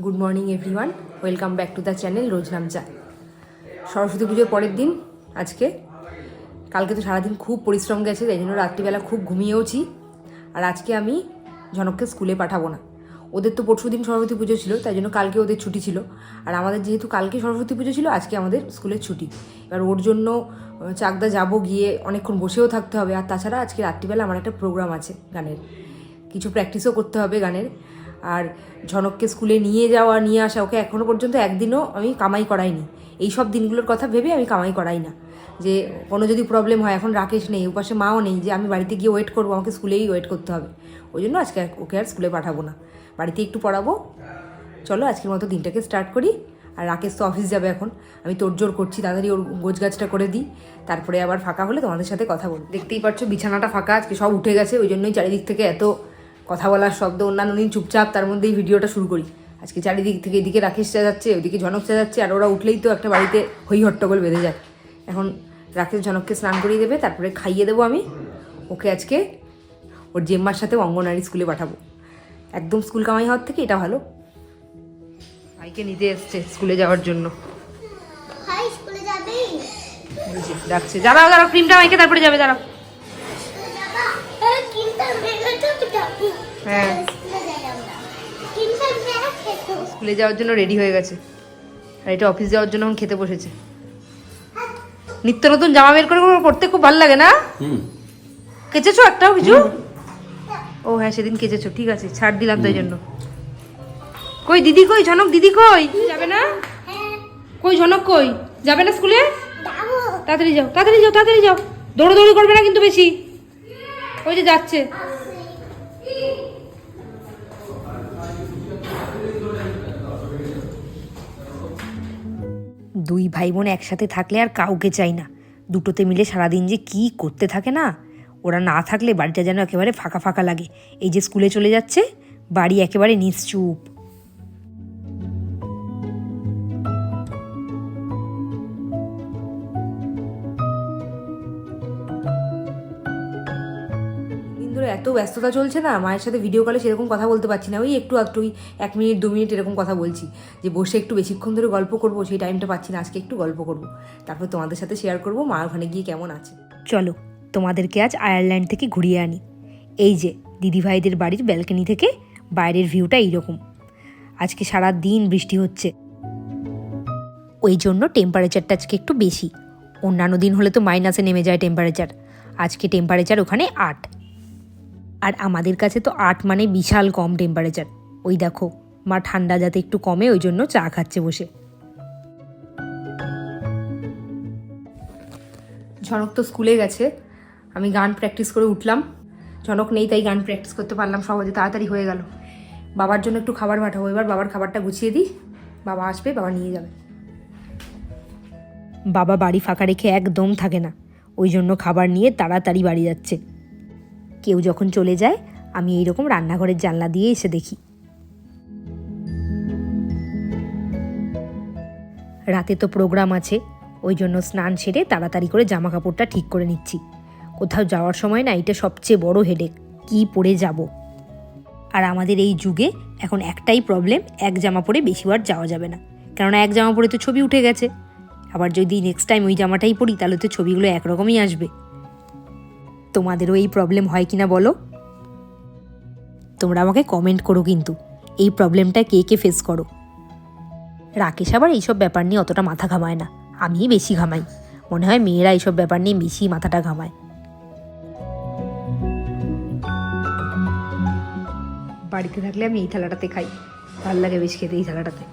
Good morning everyone welcome back to the channel Rojnamcha Saraswati পুজোর পরের দিন, আজকে। কালকে তো সারাদিন খুব পরিশ্রম গেছে, তাই জন্য রাত্রিবেলা খুব ঘুমিয়েওছি। আর আজকে আমি ঝনককে স্কুলে পাঠাবো না। ওদের তো পরশু দিন সরস্বতী পুজো ছিল, তাই জন্য কালকে ওদের ছুটি ছিল। আর আমাদের যেহেতু কালকে সরস্বতী পুজো ছিল, আজকে আমাদের স্কুলের ছুটি। এবার ওর জন্য চাকদা যাব গিয়ে অনেকক্ষণ বসেও থাকতে হবে। আর তাছাড়া আজকে রাত্রিবেলা আমার একটা প্রোগ্রাম আছে গানের। কিছু প্র্যাকটিসও করতে হবে গানের। আর ঝনককে স্কুলে নিয়ে যাওয়া, নিয়ে আসা, ওকে এখনও পর্যন্ত একদিনও আমি কামাই করাইনি। এই সব দিনগুলোর কথা ভেবে আমি কামাই করাই না। যে কোনো যদি প্রবলেম হয়, এখন রাকেশ নেই, ওপাশে মাও নেই, যে আমি বাড়িতে গিয়ে ওয়েট করব, আমাকে স্কুলেই ওয়েট করতে হবে। ওই জন্য আজকে ওকে আর স্কুলে পাঠাবো না। বাড়িতে একটু পড়াবো। চলো আজকের মতো দিনটাকে স্টার্ট করি। আর রাকেশ তো অফিস যাবে এখন। আমি তোড়জোড় করছি, তাড়াতাড়ি ওর গোছগাছটা করে দিই। তারপরে আবার ফাঁকা হলে তোমাদের সাথে কথা বলব। দেখতেই পাচ্ছ বিছানাটা ফাঁকা, আজকে সব উঠে গেছে, ওই জন্যই চারিদিক থেকে এত কথা বলার শব্দ অন্যান্য দিন চুপচাপ তার মধ্যেই ভিডিওটা শুরু করি। আজকে চারিদিক থেকে এদিকে রাকেশ যাচ্ছে ওইদিকে ঝনক যাচ্ছে আর ওরা উঠলেই তো একটা বাড়িতে হই হট্টগোল বেঁধে যায়। এখন রাকেশ ঝনককে স্নান করিয়ে দেবে তারপরে খাইয়ে দেবো আমি। ওকে আজকে ওর জেম্মার সাথে অঙ্গনারী স্কুলে পাঠাবো। একদম স্কুল কামাই হওয়ার থেকে এটা ভালো। ভাইকে নিতে এসছে স্কুলে যাওয়ার জন্য। ডাকছে। দাঁড়াও দাঁড়াও ক্রিমটা মাইকে তারপরে যাবে দাঁড়াও স্কুলে যাবা আরে কিনতে মেঘাটা তো যাবি হ্যাঁ। স্কুলে যাওয়ার জন্য রেডি হয়ে গেছে। আর এটা অফিস যাওয়ার জন্য এখন খেতে বসেছে। নিত্য নতুন জামা বের করে পড়তে খুব ভালো লাগে না? কেচেছো একটাও কিছু? ও হ্যাঁ সেদিন কেচেছো ঠিক আছে ছাড় দিলাম তাই জন্য। কই দিদি কই? ঝনক দিদি কই? যাবে না? কই ঝনক কই? যাবে না স্কুলে? তাড়াতাড়ি যাও তাড়াতাড়ি যাও তাড়াতাড়ি যাও। দৌড়াদৌড়ি করবে না কিন্তু বেশি। ওই যে যাচ্ছে। দুই ভাই বোন একসাথে থাকলে আর কাউকে চাই না। দুটোতে মিলে সারাদিন যে কি করতে থাকে না? ওরা না থাকলে বাড়িটা যেন একেবারে ফাঁকা ফাঁকা লাগে। এই যে স্কুলে চলে যাচ্ছে, বাড়ি একেবারে নিশ্চুপ। এত ব্যস্ততা চলছে না, মায়ের সাথে ভিডিও কলে সেরকম কথা বলতে পারছি না। ওই একটু একটুই এক মিনিট, দু মিনিট এরকম কথা বলছি যে বসে একটু বেশিক্ষণ ধরে গল্প করব, সেই টাইমটা পাচ্ছি না, আজকে একটু গল্প করব। তারপর তোমাদের সাথে শেয়ার করব, মা ওখানে গিয়ে কেমন আছে। চলো, তোমাদেরকে আজ আয়ারল্যান্ড থেকে ঘুরিয়ে আনি। এই যে, দিদিভাইদের বাড়ির ব্যালকনি থেকে বাইরের ভিউটা এইরকম। আজকে সারা দিন বৃষ্টি হচ্ছে। ওই জন্য টেম্পারেচারটা আজকে একটু বেশি। অন্যান্য দিন হলে তো মাইনাসে নেমে যায় টেম্পারেচার আজকে টেম্পারেচার ওখানে আট। আর আমাদের কাছে তো আট মানে বিশাল কম টেম্পারেচার ওই দেখো মা ঠান্ডা যাতে একটু কমে ওই জন্য চা খাচ্ছে বসে। ঝনক তো স্কুলে গেছে। আমি গান প্র্যাকটিস করে উঠলাম। ঝনক নেই তাই গান প্র্যাকটিস করতে পারলাম সহজে তাড়াতাড়ি হয়ে গেল। বাবার জন্য একটু খাবার পাঠাবো এবার বাবার খাবারটা গুছিয়ে দিই। বাবা আসবে বাবা নিয়ে যাবে। বাবা বাড়ি ফাঁকা রেখে একদম থাকে না। ওই জন্য খাবার নিয়ে তাড়াতাড়ি বাড়ি যাচ্ছে। কেউ যখন চলে যায়, আমি এইরকম রান্নাঘরের জানলা দিয়ে এসে দেখি। রাতে তো প্রোগ্রাম আছে, ওই জন্য স্নান সেরে তাড়াতাড়ি করে জামা কাপড়টা ঠিক করে নিচ্ছি। কোথাও যাওয়ার সময় না এটা সবচেয়ে বড় হেডেক কি পরে যাব? আর আমাদের এই যুগে এখন একটাই প্রবলেম এক জামা পরে বেশিবার যাওয়া যাবে না। কেননা এক জামা পরে তো ছবি উঠে গেছে। আবার যদি নেক্সট টাইম ওই জামাটাই পরি, তাহলে তো ছবিগুলো একরকমই আসবে। তোমাদেরও এই প্রবলেম হয় কিনা বলো? তোমরা আমাকে কমেন্ট করো কিন্তু, এই প্রবলেমটা কে কে ফেস করো? রাকেশ আবার এইসব ব্যাপার নিয়ে অতটা মাথা ঘামায় না, আমিই বেশি ঘামাই। মনে হয় মেয়েরা এইসব ব্যাপার নিয়ে বেশি মাথাটা ঘামায়। বাড়িতে থাকলে আমি এই থালাটাতে খাই, ভালো লাগে বেশ খেতে এই থালাটাতে।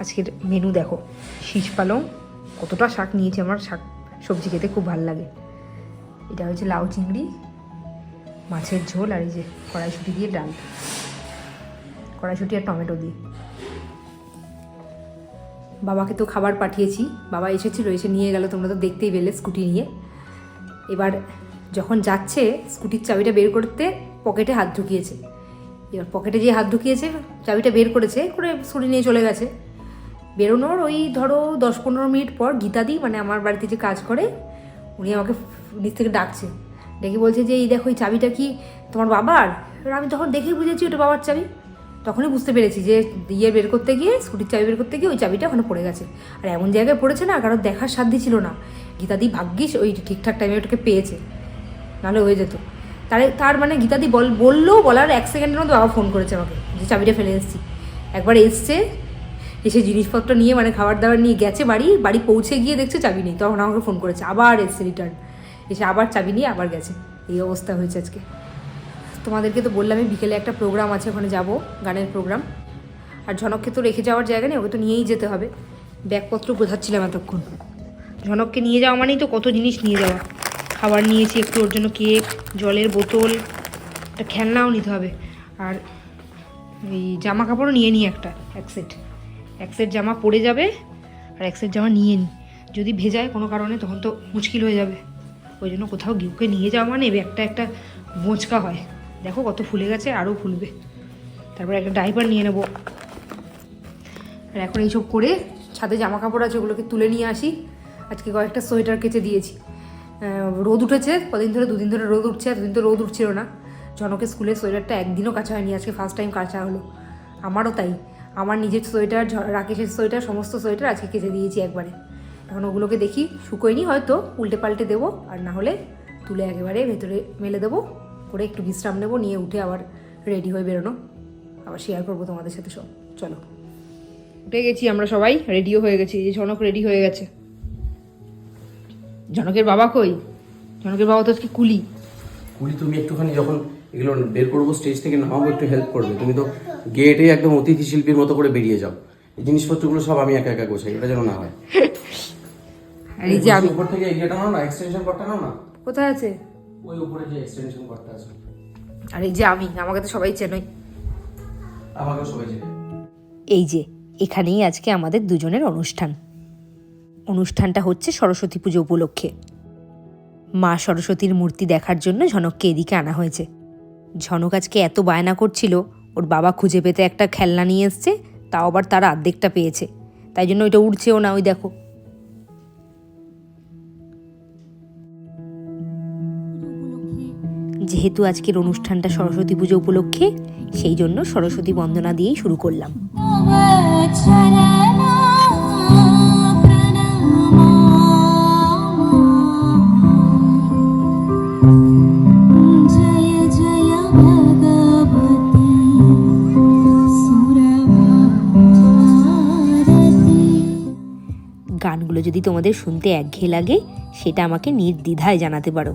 আজকের মেনু দেখো, শীষ পালং, কতটা শাক নিয়েছে আমার, শাক সবজি খেতে খুব ভালো লাগে। এটা হচ্ছে লাউ চিংড়ি, মাছের ঝোল আর এই যে কড়াইশুটি দিয়ে ডাল। কড়াইশুটি আর টমেটো দিয়ে। বাবাকে তো খাবার পাঠিয়েছি, বাবা এসেছিল এসে নিয়ে গেল, তোমরা তো দেখতেই পেলে স্কুটি নিয়ে। এবার যখন যাচ্ছে, স্কুটির চাবিটা বের করতে পকেটে হাত ঢুকিয়েছে। এবার পকেটে যে হাত ঢুকিয়েছে, চাবিটা বের করেছে, করে স্কুটি নিয়ে চলে গেছে। বেরোনোর ওই ধরো দশ পনেরো মিনিট পর গীতাদি মানে আমার বাড়িতে যে কাজ করে, উনি আমাকে নিচ থেকে ডাকছে। ডেকে বলছে যে, এই দেখো, এই চাবিটা কি তোমার বাবার? এবার আমি তখন দেখেই বুঝেছি ওটা বাবার চাবি। তখনই বুঝতে পেরেছি যে ইয়ে বের করতে গিয়ে, স্কুটির চাবি বের করতে গিয়ে ওই চাবিটা ওখানে পড়ে গেছে। আর এমন জায়গায় পড়েছে না, কারোর দেখার সাধ্য ছিল না। গীতাদি ভাগ্যিস ওই ঠিকঠাক টাইমে ওটাকে পেয়েছে। নাহলে হয়ে যেত। তার তার মানে গীতাদি বল, বললেও বলার এক সেকেন্ডের মধ্যে বাবা ফোন করেছে আমাকে, যে, চাবিটা ফেলে এসেছি। একবার এসছে, এসে জিনিসপত্র নিয়ে মানে খাবার দাবার নিয়ে গেছে বাড়ি বাড়ি পৌঁছে গিয়ে দেখছে চাবি নেই। তখন আমাকে ফোন করেছে, আবার এসছে রিটার্ন এসে আবার চাবি নিয়ে আবার গেছে। এই অবস্থা হয়েছে আজকে। তোমাদেরকে তো বললামই, বিকেলে একটা প্রোগ্রাম আছে, ওখানে যাব, গানের প্রোগ্রাম আর ঝনককে তো রেখে যাওয়ার জায়গা নেই, ওকে তো নিয়েই যেতে হবে। ব্যাগপত্র বোঝাচ্ছিলাম এতক্ষণ। ঝনককে নিয়ে যাওয়া মানেই তো কত জিনিস নিয়ে যাওয়া। খাবার নিয়েছি, একটু ওর জন্য কেক, জলের বোতল, একটা খেলনাও নিতে হবে। আর ওই জামা কাপড়ও নিয়ে নিই একটা, এক সেট। এক সেট জামা পরে যাবে, আর এক সেট জামা নিয়ে নিই। যদি ভেজায় কোনো কারণে, তখন তো মুশকিল হয়ে যাবে। ওই জন্য কোথাও গিউকে নিয়ে যাওয়া মানে ব্যাগটা একটা বোঁচকা হয়। দেখো কত ফুলে গেছে আরও ফুলবে। তারপরে একটা ডাইপার নিয়ে নেব। আর এখন এইসব করে ছাদে জামা কাপড় আছে, ওগুলোকে তুলে নিয়ে আসি। আজকে কয়েকটা সোয়েটার কেচে দিয়েছি। রোদ উঠেছে, কদিন ধরে, দুদিন ধরে রোদ উঠছে এতদিন তো রোদ উঠছিল না। জনকে স্কুলের সোয়েটারটা একদিনও কাঁচা হয়নি, আজকে ফার্স্ট টাইম কাঁচা হলো। আমারও তাই। আমার নিজের সোয়েটার রাকেশের সোয়েটার, সমস্ত সোয়েটার আজকে কেচে দিয়েছি একবারে। এখন ওগুলোকে দেখি শুকোয়নি হয়তো উল্টে পাল্টে দেবো, আর না হলে তুলে একেবারে ভেতরে মেলে দেবো, করে একটু বিশ্রাম নেব, নিয়ে উঠে আবার রেডি হয়ে বেরোনো। আবার শেয়ার করব তোমাদের সাথে সব। চলো। উঠে গেছি আমরা সবাই রেডিও হয়ে গেছি যে জনক রেডি হয়ে গেছে। জনকের বাবা কই? জনকের বাবা তো আজকে কুলি। কুলি, তুমি একটুখানি যখন এগুলো বের করব স্টেজ থেকে নামাবো একটু হেল্প করবে। তুমি তো গেটে একদম অতিথি শিল্পীর মতো করে বেরিয়ে যাও। এই জিনিসপত্রগুলো সব আমি একা একা গোছাই, এটা যেন না হয়। আর এই যে আমি উপর থেকে এগিয়েটা নাও না এক্সটেনশন কর্ডটা নাও না। কোথায় আছে? ওই উপরে যে এক্সটেনশন কর্ডটা আছে। আর এই যে আমি আমাকে তো সবাই চেনই। আমাকেও সবাই চেনে। এই যে এখানেই আজকে আমাদের দুজনের অনুষ্ঠান। অনুষ্ঠানটা হচ্ছে সরস্বতী পুজো উপলক্ষে। মা সরস্বতীর মূর্তি দেখার জন্য ঝনককে এদিকে আনা হয়েছে। ঝনক আজকে এত বায়না করছিল ওর বাবা খুঁজে পেতে একটা খেলনা নিয়ে এসছে তাও আবার তার আর্ধেকটা পেয়েছে। তাই জন্য ওইটা উঠছেও না ওই দেখো। যেহেতু আজকের অনুষ্ঠানটা সরস্বতী পুজো উপলক্ষে, সেই জন্য সরস্বতী বন্দনা দিয়েই শুরু করলাম। গানগুলো যদি তোমাদের শুনতে একঘেয়ে লাগে, সেটা আমাকে নির্দ্বিধায় জানাতে পারো।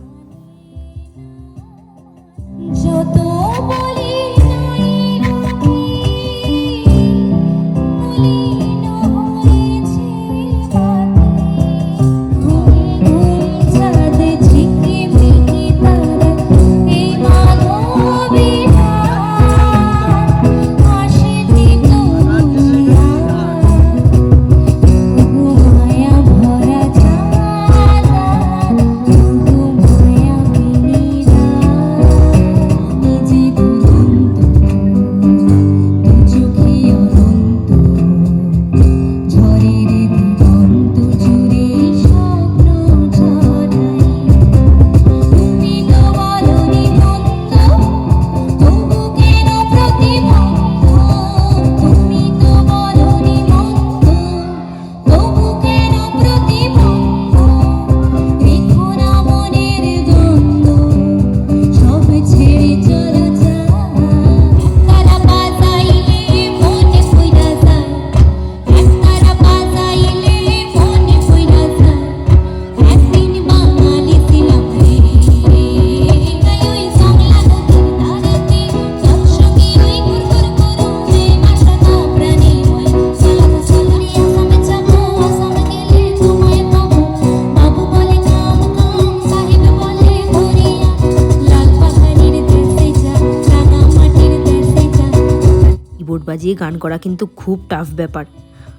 কিবোর্ড বাজিয়ে গান করা কিন্তু খুব টাফ ব্যাপার।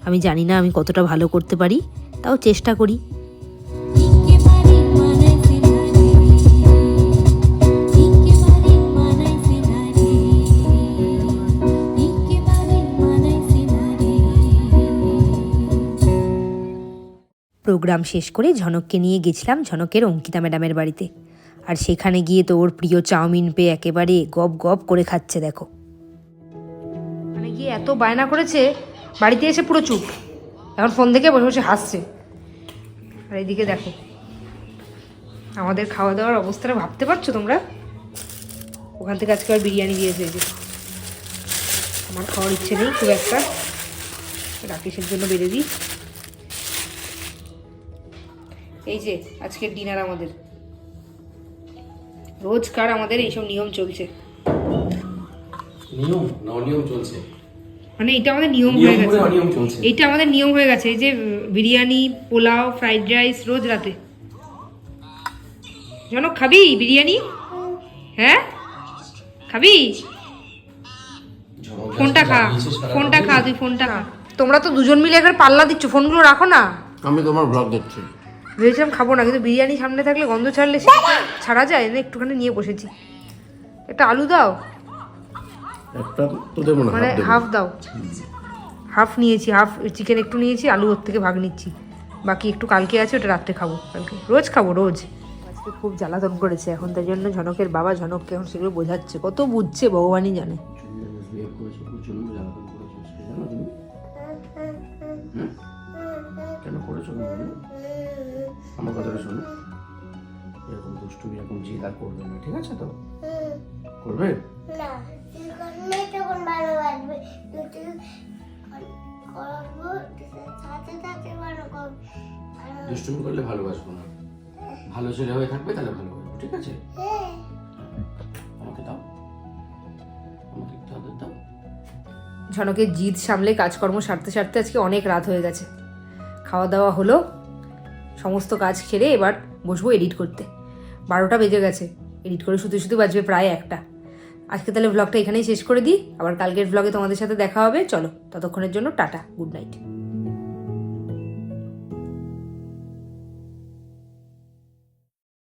আমি জানি না আমি কতটা ভালো করতে পারি, তাও চেষ্টা করি। প্রোগ্রাম শেষ করে ঝনককে নিয়ে গেছিলাম ঝনকের অঙ্কিতা ম্যাডামের বাড়িতে। আর সেখানে গিয়ে তো ওর প্রিয় চাউমিন পেয়ে একেবারে গপ গপ করে খাচ্ছে, দেখো। গিয়ে এত বায়না করেছে, বাড়িতে এসে পুরো চুপ। এখন ফোন দেখে বসে বসে হাসছে। আর এইদিকে দেখো, আমাদের খাওয়া দাওয়ার অবস্থাটা ভাবতে পারছ তোমরা? ওখান থেকে আজকে আর বিরিয়ানি দিয়েছে যে। আমার খাওয়ার ইচ্ছে নেই খুব একটা। রাকেশের জন্য বেড়ে দিই। এই যে আজকের ডিনার আমাদের। রোজকার আমাদের এইসব নিয়ম চলছে। নিয়ম? না, অনিয়ম চলছে। মানে এটা আমাদের নিয়ম হয়ে গেছে। এইটা আমাদের নিয়ম হয়ে গেছে এই যে বিরিয়ানি পোলাও ফ্রাইড রাইস রোজ রাতে। জনক খাবি বিরিয়ানি? হ্যাঁ? খাবি? ফোনটা খা ফোনটা খা তুই ফোনটা খা। তোমরা তো দুজন মিলে একবার পাল্লা দিচ্ছ ফোনগুলো রাখো না। আমি তোমার ব্লগ দেখছি। ভেবেছিলাম খাব না কিন্তু বিরিয়ানি সামনে থাকলে গন্ধ ছাড়লে সে ছাড়া যায় না একটুখানি নিয়ে বসেছি। একটা আলু দাও। একটা তো দেবো না মানে হাফ দাও। হাফ নিয়েছি হাফ চিকেন একটু নিয়েছি আলু ওর থেকে ভাগ নিচ্ছি। বাকি একটু কালকে আছে ওটা রাত্রে খাব কালকে। রোজ খাব রোজ। আজকে খুব জ্বালাতন করেছে এখন তাই জন্য ঝনকের বাবা ঝনককে এখন সেগুলো বোঝাচ্ছে। কত বুঝছে ভগবানই জানে। কেন করেছ আমার কথাটা শোনো। এরকম দুষ্টুমি এরকম জিদ আর করবে না ঠিক আছে তো? করবে? না। তুই করলে তখন ভালো তুই তুই করব সাথে সাথে ভালো করব দুষ্টুমি করলে ভালোবাসবো না। ভালো ছেলে হয়ে থাকবে তাহলে ভালোবাসবো ঠিক আছে? হ্যাঁ। আমাকে দাও। আমাকে একটু দাও। ঝনকের জিদ সামলে কাজকর্ম সারতে সারতে আজকে অনেক রাত হয়ে গেছে। খাওয়া দাওয়া হলো সমস্ত কাজ সেরে এবার বসবো এডিট করতে। বারোটা বেজে গেছে এডিট করে শুতে শুতে বাজবে প্রায় একটা। আজকে তাহলে ব্লগটা এখানেই শেষ করে দিই। আবার কালকের ব্লগে তোমাদের সাথে দেখা হবে। চলো, ততক্ষণের জন্য টাটা গুড নাইট